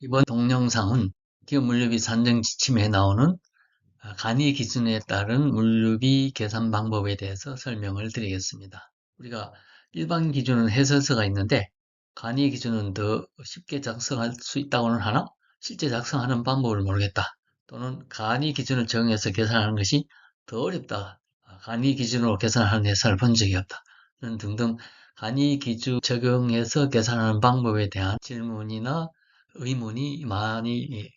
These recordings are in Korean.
이번 동영상은 기업 물류비 산정 지침에 나오는 간이 기준에 따른 물류비 계산 방법에 대해서 설명을 드리겠습니다. 우리가 일반 기준은 해설서가 있는데 간이 기준은 더 쉽게 작성할 수 있다고는 하나 실제 작성하는 방법을 모르겠다. 또는 간이 기준을 정해서 계산하는 것이 더 어렵다. 간이 기준으로 계산하는 회사를 본 적이 없다. 등등 간이 기준 적용해서 계산하는 방법에 대한 질문이나 의문이 많이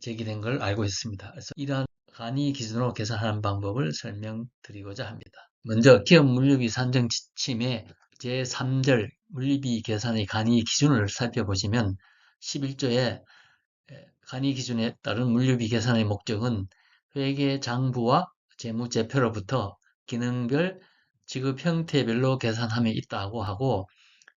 제기된 걸 알고 있습니다. 그래서 이러한 간이 기준으로 계산하는 방법을 설명드리고자 합니다. 먼저 기업 물류비 산정 지침의 제3절 물류비 계산의 간이 기준을 살펴보시면 11조에 간이 기준에 따른 물류비 계산의 목적은 회계 장부와 재무제표로부터 기능별 지급 형태별로 계산함에 있다고 하고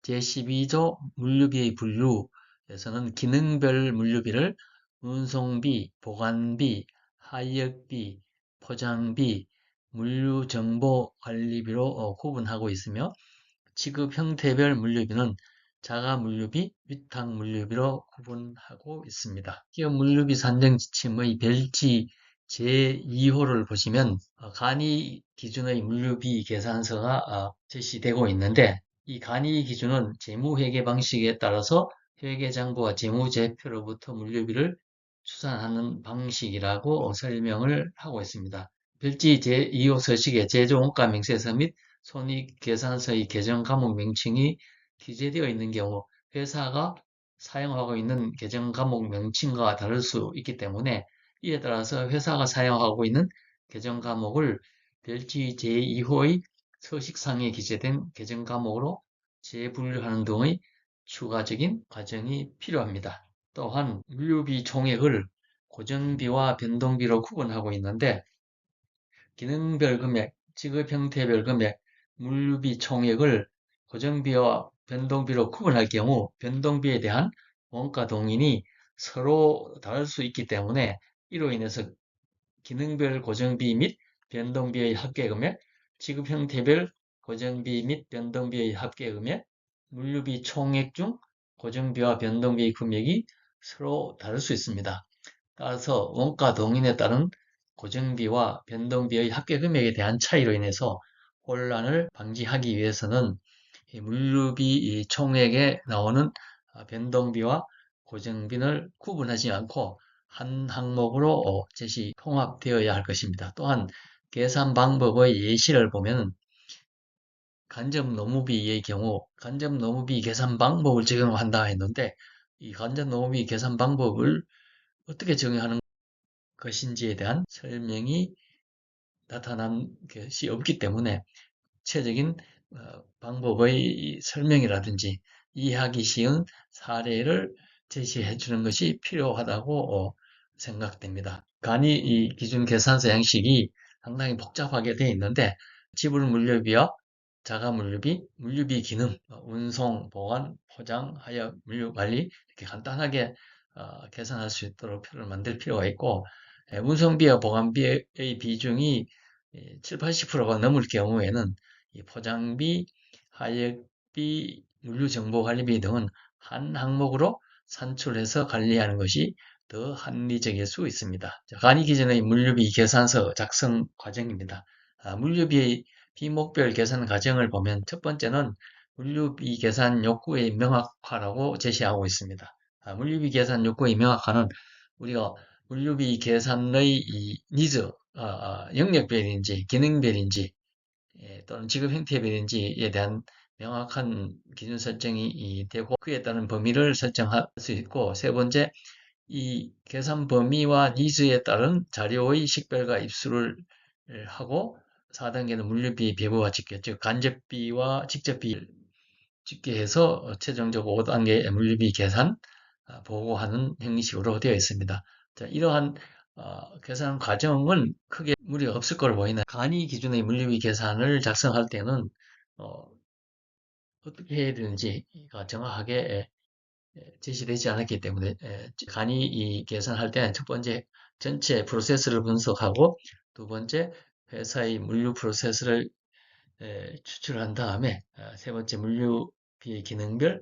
제12조 물류비의 분류 에서는 기능별 물류비를 운송비, 보관비, 하역비, 포장비, 물류정보관리비로 어, 구분하고 있으며 지급 형태별 물류비는 자가 물류비, 위탁 물류비로 구분하고 있습니다. 기업 물류비 산정 지침의 별지 제2호를 보시면 어, 간이 기준의 물류비 계산서가 어, 제시되고 있는데 이 간이 기준은 재무회계 방식에 따라서 회계장부와 재무제표로부터 물류비를 추산하는 방식이라고 설명을 하고 있습니다. 별지 제2호 서식의 제조원가 명세서 및 손익계산서의 계정 과목 명칭이 기재되어 있는 경우 회사가 사용하고 있는 계정 과목 명칭과 다를 수 있기 때문에 이에 따라서 회사가 사용하고 있는 계정 과목을 별지 제2호의 서식상에 기재된 계정 과목으로 재분류하는 등의 추가적인 과정이 필요합니다. 또한 물류비 총액을 고정비와 변동비로 구분하고 있는데 기능별 금액, 지급 형태별 금액, 물류비 총액을 고정비와 변동비로 구분할 경우 변동비에 대한 원가 동인이 서로 다를 수 있기 때문에 이로 인해서 기능별 고정비 및 변동비의 합계 금액, 지급 형태별 고정비 및 변동비의 합계 금액, 물류비 총액 중 고정비와 변동비의 금액이 서로 다를 수 있습니다. 따라서 원가 동인에 따른 고정비와 변동비의 합계 금액에 대한 차이로 인해서 혼란을 방지하기 위해서는 물류비 총액에 나오는 변동비와 고정비를 구분하지 않고 한 항목으로 제시 통합되어야 할 것입니다. 또한 계산 방법의 예시를 보면 간접 노무비의 경우 간접 노무비 계산 방법을 적용한다 했는데 이 간접 노무비 계산 방법을 어떻게 적용하는 것인지에 대한 설명이 나타난 것이 없기 때문에 구체적인 어, 방법의 설명이라든지 이해하기 쉬운 사례를 제시해 주는 것이 필요하다고 어, 생각됩니다. 간이 이 기준 계산서 양식이 상당히 복잡하게 되어 있는데 지불 물류비와 자가 물류비, 물류비 기능, 어, 운송, 보관, 포장, 하역, 물류 관리 이렇게 간단하게 어, 계산할 수 있도록 표를 만들 필요가 있고 에, 운송비와 보관비의 비중이 7, 80%가 넘을 경우에는 포장비, 하역비, 물류정보관리비 등은 한 항목으로 산출해서 관리하는 것이 더 합리적일 수 있습니다. 간이 기준의 물류비 계산서 작성 과정입니다. 아, 물류비의 비목별 계산 과정을 보면 첫 번째는 물류비 계산 욕구의 명확화라고 제시하고 있습니다. 아, 물류비 계산 욕구의 명확화는 우리가 물류비 계산의 니즈, 아, 아, 영역별인지 기능별인지 예, 또는 지급 형태별인지에 대한 명확한 기준 설정이 되고 그에 따른 범위를 설정할 수 있고 세 번째 이 계산 범위와 니즈에 따른 자료의 식별과 입수를 하고 4단계는 물류비 배부와 직계, 즉 간접비와 직접비 집계해서 최종적으로 5단계 물류비 계산 아, 보고하는 형식으로 되어 있습니다. 자, 이러한 어, 계산 과정은 크게 무리가 없을 걸로 보이는 간이 기준의 물류비 계산을 작성할 때는 어, 떻게 해야 되는지가 정확하게 제시되지 않았기 때문에 간이 이 계산할 때는 첫 번째 전체 프로세스를 분석하고 두 번째 회사의 물류 프로세스를 추출한 다음에 아, 세 번째 물류비의 기능별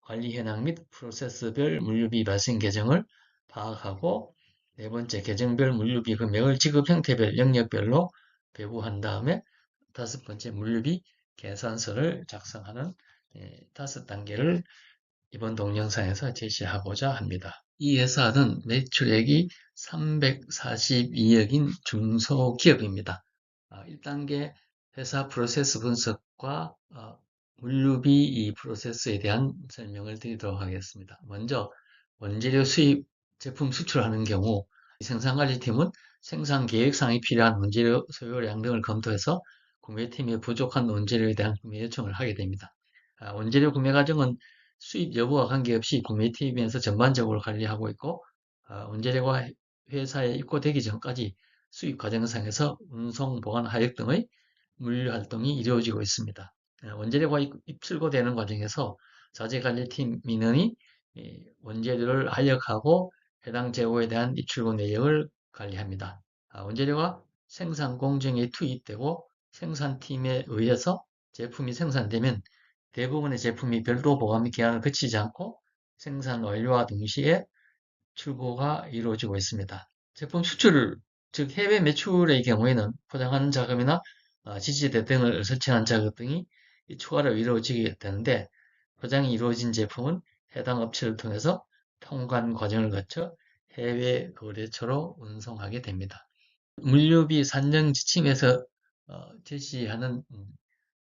관리 현황 및 프로세스별 물류비 발생 계정을 파악하고 네 번째 계정별 물류비 금액을 지급 형태별 영역별로 배부한 다음에 다섯 번째 물류비 계산서를 작성하는 예, 다섯 단계를 이번 동영상에서 제시하고자 합니다. 이 회사는 매출액이 342억인 중소기업입니다. 1단계 아, 회사 프로세스 분석과 어, 물류비 이 프로세스에 대한 설명을 드리도록 하겠습니다. 먼저 원재료 수입 제품 수출하는 경우 생산관리팀은 생산 계획상에 필요한 원재료 소요량 등을 검토해서 구매팀의 부족한 원재료에 대한 구매 요청을 하게 됩니다. 아, 원재료 구매 과정은 수입 여부와 관계없이 구매팀에서 전반적으로 관리하고 있고 아, 원재료가 회사에 입고되기 전까지 수입 과정상에서 운송, 보관, 하역 등의 물류 활동이 이루어지고 있습니다. 아, 원재료가 입출고되는 과정에서 자재관리팀 민원이 원재료를 하역하고 해당 재고에 대한 입출고 내역을 관리합니다. 원재료가 생산 공정에 투입되고 생산팀에 의해서 제품이 생산되면 대부분의 제품이 별도 보관 기한을 거치지 않고 생산 완료와 동시에 출고가 이루어지고 있습니다. 제품 수출, 즉 해외 매출의 경우에는 포장하는 자금이나 어, 지지대 등을 설치하는 작업 등이 추가로 이루어지게 되는데 포장이 이루어진 제품은 해당 업체를 통해서 통관 과정을 거쳐 해외 거래처로 운송하게 됩니다. 물류비 산정 지침에서 어, 제시하는 음,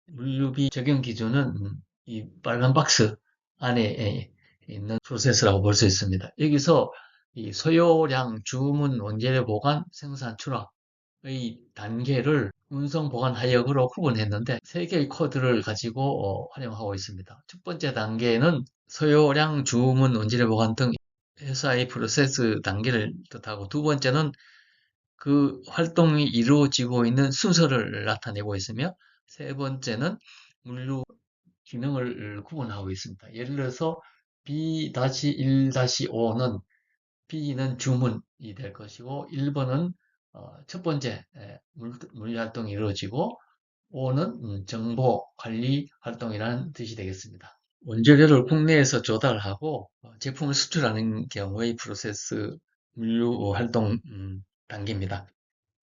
물류비 적용 기준은 음, 이 빨간 박스 안에 있는 프로세스라고 볼 수 있습니다. 여기서 이 소요량, 주문, 원재료 보관, 생산, 출하의 단계를 운송 보관 하역으로 구분했는데 세 개의 코드를 가지고 어, 활용하고 있습니다. 첫 번째 단계는 소요량, 주문, 원재료 보관 등 회사의 프로세스 단계를 뜻하고 두 번째는 그 활동이 이루어지고 있는 순서를 나타내고 있으며 세 번째는 물류 기능을 구분하고 있습니다. 예를 들어서 B-1-5는 B는 주문이 될 것이고 1번은 어, 첫 번째 물류 활동이 이루어지고 5는 음, 정보 관리 활동이라는 뜻이 되겠습니다. 원재료를 국내에서 조달하고 어, 제품을 수출하는 경우의 프로세스 물류 활동 음, 단계입니다.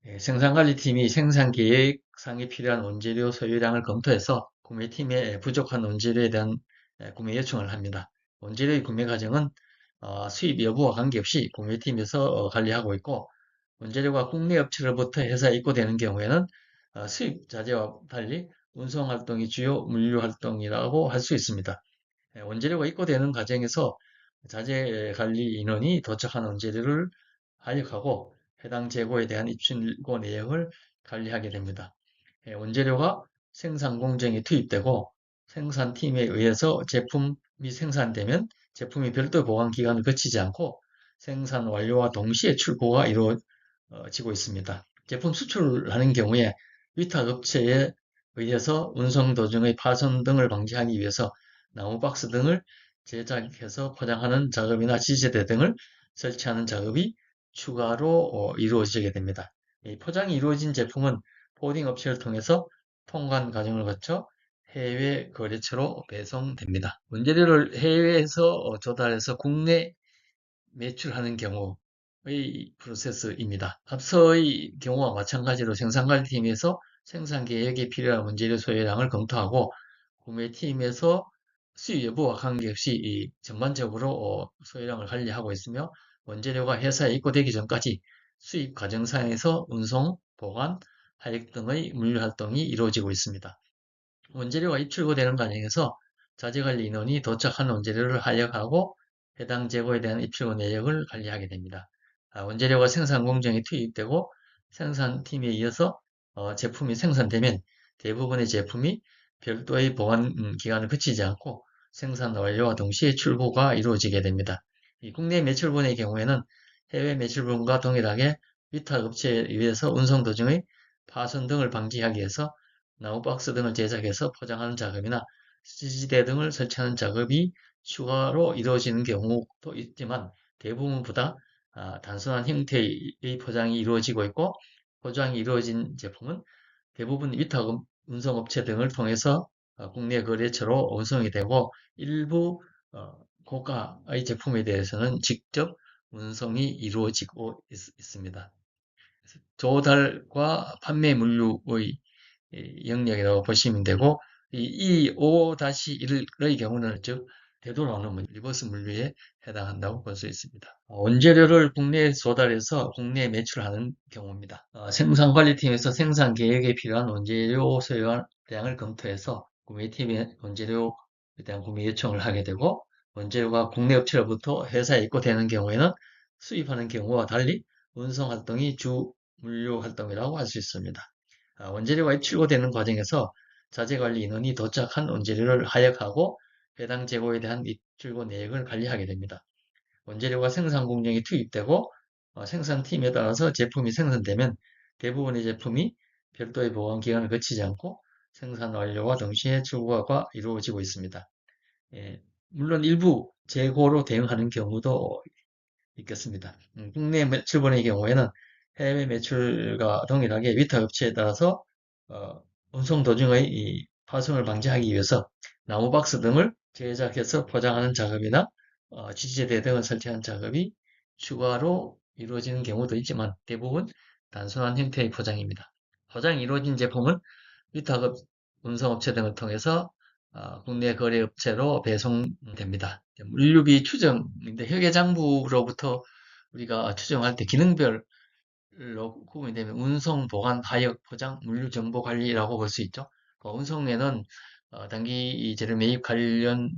예, 생산관리팀이 생산 계획상에 필요한 원재료 소유량을 검토해서 구매팀에 부족한 원재료에 대한 예, 구매 요청을 합니다. 원재료의 구매 과정은 어, 수입 여부와 관계없이 구매팀에서 어, 관리하고 있고 원재료가 국내 업체로부터 회사에 입고되는 경우에는 어, 수입 자재와 달리 운송 활동이 주요 물류 활동이라고 할 수 있습니다. 예, 원재료가 입고되는 과정에서 자재 관리 인원이 도착한 원재료를 하역하고 해당 재고에 대한 입출고 내역을 관리하게 됩니다. 예, 원재료가 생산 공정에 투입되고 생산팀에 의해서 제품이 생산되면 제품이 별도 보관 기간을 거치지 않고 생산 완료와 동시에 출고가 이루어지고 있습니다. 제품 수출하는 경우에 위탁 업체에 의해서 운송 도중의 파손 등을 방지하기 위해서 나무 박스 등을 제작해서 포장하는 작업이나 지지대 등을 설치하는 작업이 추가로 어, 이루어지게 됩니다. 포장이 이루어진 제품은 포딩 업체를 통해서 통관 과정을 거쳐 해외 거래처로 배송됩니다. 원재료를 해외에서 어, 조달해서 국내 매출하는 경우의 프로세스입니다. 앞서의 경우와 마찬가지로 생산관리팀에서 생산 계획에 필요한 원재료 소요량을 검토하고 구매팀에서 수입 여부와 관계없이 전반적으로 어, 소요량을 관리하고 있으며 원재료가 회사에 입고되기 전까지 수입 과정상에서 운송, 보관, 하역 등의 물류 활동이 이루어지고 있습니다. 원재료가 입출고되는 과정에서 자재관리 인원이 도착한 원재료를 하역하고 해당 재고에 대한 입출고 내역을 관리하게 됩니다. 아, 원재료가 생산 공정에 투입되고 생산팀에 이어서 어, 제품이 생산되면 대부분의 제품이 별도의 보관 음, 기간을 거치지 않고 생산 완료와 동시에 출고가 이루어지게 됩니다. 국내 매출분의 경우에는 해외 매출분과 동일하게 위탁업체에 의해서 운송 도중의 파손 등을 방지하기 위해서 나무박스 등을 제작해서 포장하는 작업이나 지지대 등을 설치하는 작업이 추가로 이루어지는 경우도 있지만 대부분 보다 아, 단순한 형태의 포장이 이루어지고 있고 포장이 이루어진 제품은 대부분 위탁 운송업체 등을 통해서 아, 국내 거래처로 운송이 되고 일부 어, 고가의 제품에 대해서는 직접 운송이 이루어지고 있, 습니다. 조달과 판매 물류의 영역이라고 보시면 되고 이 5-1의 경우는 즉 되돌아오는 리버스 물류에 해당한다고 볼 수 있습니다. 원재료를 국내에 조달해서 국내에 매출하는 경우입니다. 어, 생산관리팀에서 생산 계획에 필요한 원재료 소요량을 검토해서 구매팀에 원재료에 대한 구매 요청을 하게 되고 원재료가 국내 업체로부터 회사에 입고되는 경우에는 수입하는 경우와 달리 운송 활동이 주 물류 활동이라고 할 수 있습니다. 아, 원재료가 출고되는 과정에서 자재관리 인원이 도착한 원재료를 하역하고 해당 재고에 대한 입출고 내역을 관리하게 됩니다. 원재료가 생산 공정에 투입되고 어, 생산팀에 따라서 제품이 생산되면 대부분의 제품이 별도의 보관 기간을 거치지 않고 생산 완료와 동시에 출고가 이루어지고 있습니다. 예, 물론 일부 재고로 대응하는 경우도 있겠습니다. 음, 국내 매출본의 경우에는 해외 매출과 동일하게 위탁 업체에 따라서 어, 운송 도중의 파손을 방지하기 위해서 나무 박스 등을 제작해서 포장하는 작업이나 어, 지지대 등을 설치하는 작업이 추가로 이루어지는 경우도 있지만 대부분 단순한 형태의 포장입니다. 포장이 이루어진 제품은 위탁업 운송업체 등을 통해서 어, 국내 거래업체로 배송됩니다. 물류비 추정인데 회계장부로부터 우리가 추정할 때 기능별 로 구분이 되면 운송, 보관, 하역, 포장, 물류 정보 관리라고 볼 수 있죠. 어, 운송에는 어, 단기 재료 매입 관련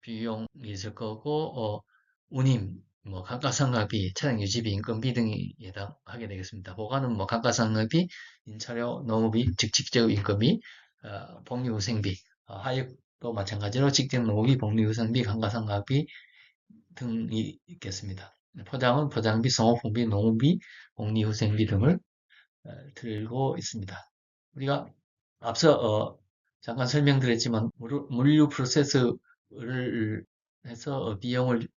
비용이 있을 거고 어, 운임, 뭐 감가상각비, 차량 유지비, 인건비 등이 해당하게 되겠습니다. 보관은 뭐 감가상각비, 인차료, 노무비, 즉 직접 인건비, 어, 복리후생비, 어, 하역도 마찬가지로 직접 노무비, 복리후생비, 감가상각비 등이 있겠습니다. 포장은 포장비, 성호품비, 농비, 복리후생비 등을 어, 들고 있습니다. 우리가 앞서 어, 잠깐 설명드렸지만 물류 프로세스를 해서 어, 비용을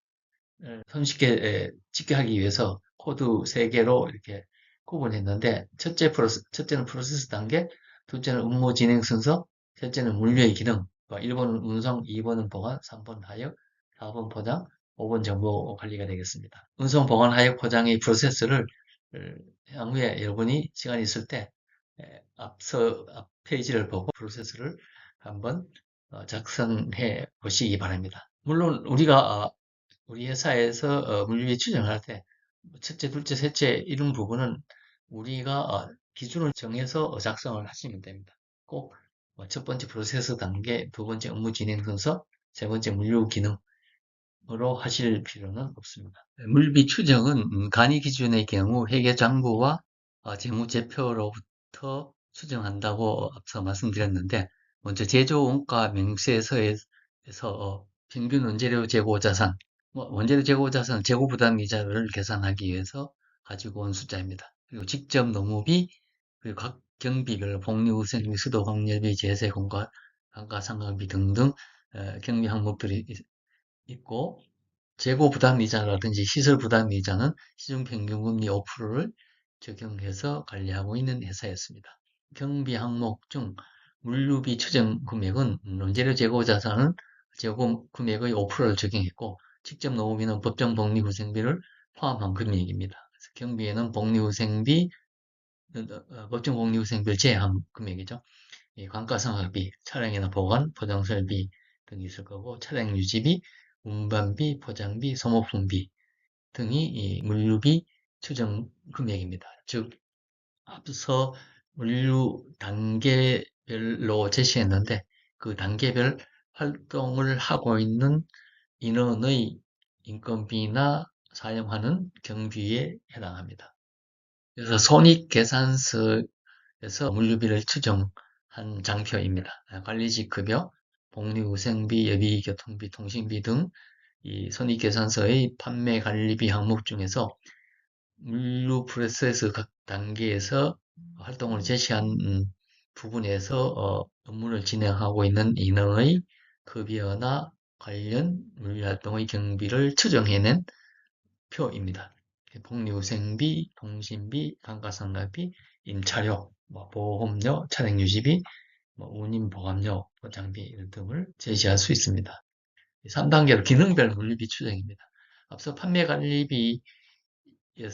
손쉽게 찍게 하기 위해서 코드 3개로 이렇게 구분했는데 첫째 프로세스, 첫째는 프로세스 단계, 둘째는 업무 진행 순서, 셋째는 물류의 기능, 1번은 운송, 2번은 보관, 3번 하역, 4번 포장, 5번 정보 관리가 되겠습니다. 운송 보관 하역 포장의 프로세스를 향후에 여러분이 시간이 있을 때 앞서 앞 페이지를 보고 프로세스를 한번 어, 작성해 보시기 바랍니다. 물론 우리가 어, 우리 회사에서 어, 물류비 추정할 때 첫째, 둘째, 셋째 이런 부분은 우리가 기준을 정해서 작성을 하시면 됩니다. 꼭 첫 번째 프로세스 단계, 두 번째 업무 진행 순서, 세 번째 물류 기능, 으로 하실 필요는 없습니다. 물비 추정은 음, 간이 기준의 경우 회계장부와 어, 재무제표로부터 추정한다고 앞서 말씀드렸는데 먼저 제조원가 명세서에서 어, 평균 원재료 재고 자산, 뭐 원재료 재고 자산 재고 부담 이자를 계산하기 위해서 가지고 온 숫자입니다. 그리고 직접 노무비, 그리고 각 경비별 복리후생비, 수도 광열비, 제세 공과 감가상각비 등등 어, 경비 항목들이 있고 재고 부담 이자라든지 시설 부담 이자는 시중 평균 금리 5%를 적용해서 관리하고 있는 회사였습니다. 경비 항목 중 물류비 추정 금액은 원재료 재고 자산은 재고 금액의 5%를 적용했고 직접 노무비는 법정 복리후생비를 포함한 금액입니다. 그래서 경비에는 복리후생비, 어, 법정 복리후생비를 제한 금액이죠. 관가상각비, 차량이나 보관, 포장설비 등이 있을 거고 차량 유지비, 운반비, 포장비, 소모품비 등이 물류비 추정 금액입니다. 즉 앞서 물류 단계별로 제시했는데 그 단계별 활동을 하고 있는 인원의 인건비나 사용하는 경비에 해당합니다. 그래서 손익계산서에서 물류비를 추정한 장표입니다. 관리직 급여, 복리후생비, 예비, 교통비, 통신비 등 이 손익계산서의 판매 관리비 항목 중에서 물류 프로세스 각 단계에서 활동을 제시한 부분에서 어, 업무를 진행하고 있는 인원의 급여나 관련 물류활동의 경비를 추정해낸 표입니다. 복리후생비, 통신비, 감가상각비, 임차료, 뭐 보험료, 차량유지비, 뭐 운임 보감료, 장비 등을 제시할 수 있습니다. 3단계로 기능별 물류비 추정입니다. 앞서 판매 관리비에서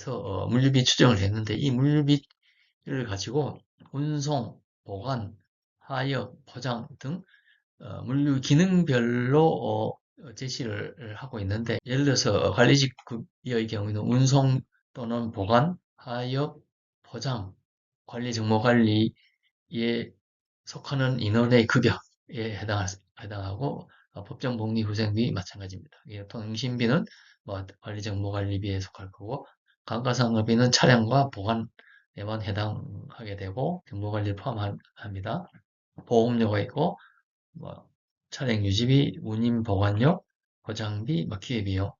어, 물류비 추정을 했는데 이 물류비를 가지고 운송, 보관, 하역, 포장 등 어, 물류 기능별로 어, 제시를 하고 있는데 예를 들어서 관리직급의 경우에는 운송 또는 보관, 하역, 포장, 관리 정보 관리에 속하는 인원의 급여에 해당, 해당 하고 어, 법정 복리 후생비 마찬가지입니다. 예, 통신비는 뭐 관리 정보 관리비에 속할 거고 감가상각비는 차량과 보관에만 해당하게 되고 정보 관리를 포함합니다. 보험료가 있고 뭐 차량 유지비, 운임 보관료, 포장비, 뭐 기회비용을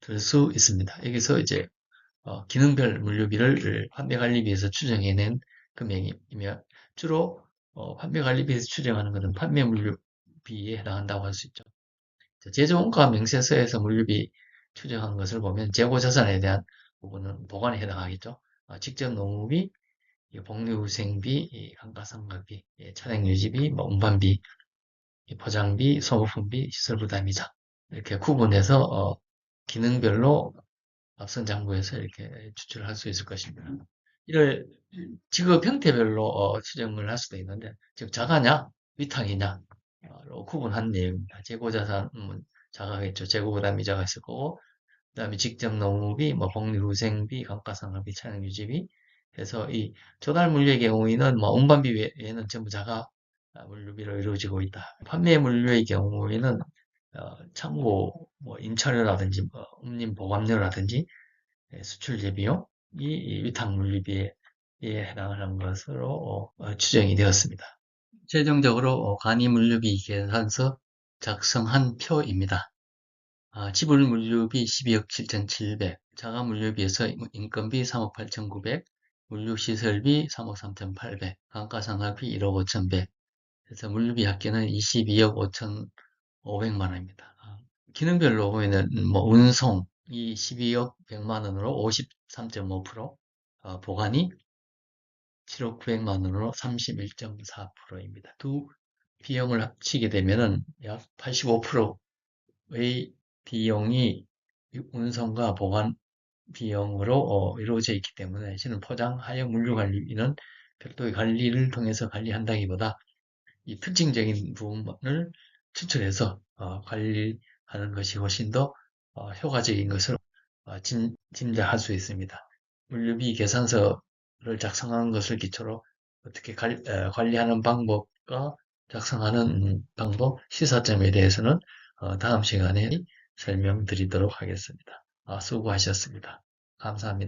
들 수 있습니다. 여기서 이제 어, 기능별 물류비를 판매관리비에서 추정해낸 금액이며 주로 어, 판매관리비에서 추정하는 것은 판매 물류비에 해당한다고 할 수 있죠. 제조원가 명세서에서 물류비 추정한 것을 보면 재고자산에 대한 부분은 보관에 해당하겠죠. 어, 직접 농업비, 복리후생비, 감가상각비, 예, 차량 유지비, 뭐 운반비, 포장비, 소모품비, 시설부담이자 이렇게 구분해서 어, 기능별로 앞선 장부에서 이렇게 추출할 수 있을 것입니다. 이를 직업 형태별로 어, 추정을 할 수도 있는데 즉 자가냐 위탁이냐로 구분한 내용입니다. 재고자산은 자가겠죠. 재고부담 이자가 있을 거고 그 다음에 직접 농업비, 뭐 복리후생비, 감가상각비, 차량유지비 해서 이 조달 물류의 경우에는 뭐 운반비 외에는 전부 자가 물류비로 이루어지고 있다. 판매 물류의 경우에는 어, 창고 뭐 임차료라든지 뭐 운임 보관료라든지 예, 수출 재비용이 위탁 물류비에 해당하는 것으로 어, 추정이 되었습니다. 최종적으로 어, 간이 물류비 계산서 작성한 표입니다. 아, 지불 물류비 12억 7,700, 자가 물류비에서 인건비 3억 8,900, 물류시설비 3억 3,800, 감가상각비 1억 5,100, 그래서 물류비 합계는 22억 5,500만 원입니다. 아, 기능별로 보면은 뭐 운송 이 12억 100만 원으로 53.5%, 어, 보관이 7억 900만 원으로 31.4%입니다. 두 비용을 합치게 되면은 약 85%의 비용이 운송과 보관 비용으로 어, 이루어져 있기 때문에 저는 포장, 하역, 물류 관리는 별도의 관리를 통해서 관리한다기보다 이 특징적인 부분을 추출해서 어, 관리하는 것이 훨씬 더 어, 효과적인 것으로 어, 짐, 짐작할 수 있습니다. 물류비 계산서를 작성하는 것을 기초로 어떻게 관, 어, 관리하는 방법과 작성하는 방법, 시사점에 대해서는 어, 다음 시간에 설명드리도록 하겠습니다. 아, 수고하셨습니다. 감사합니다.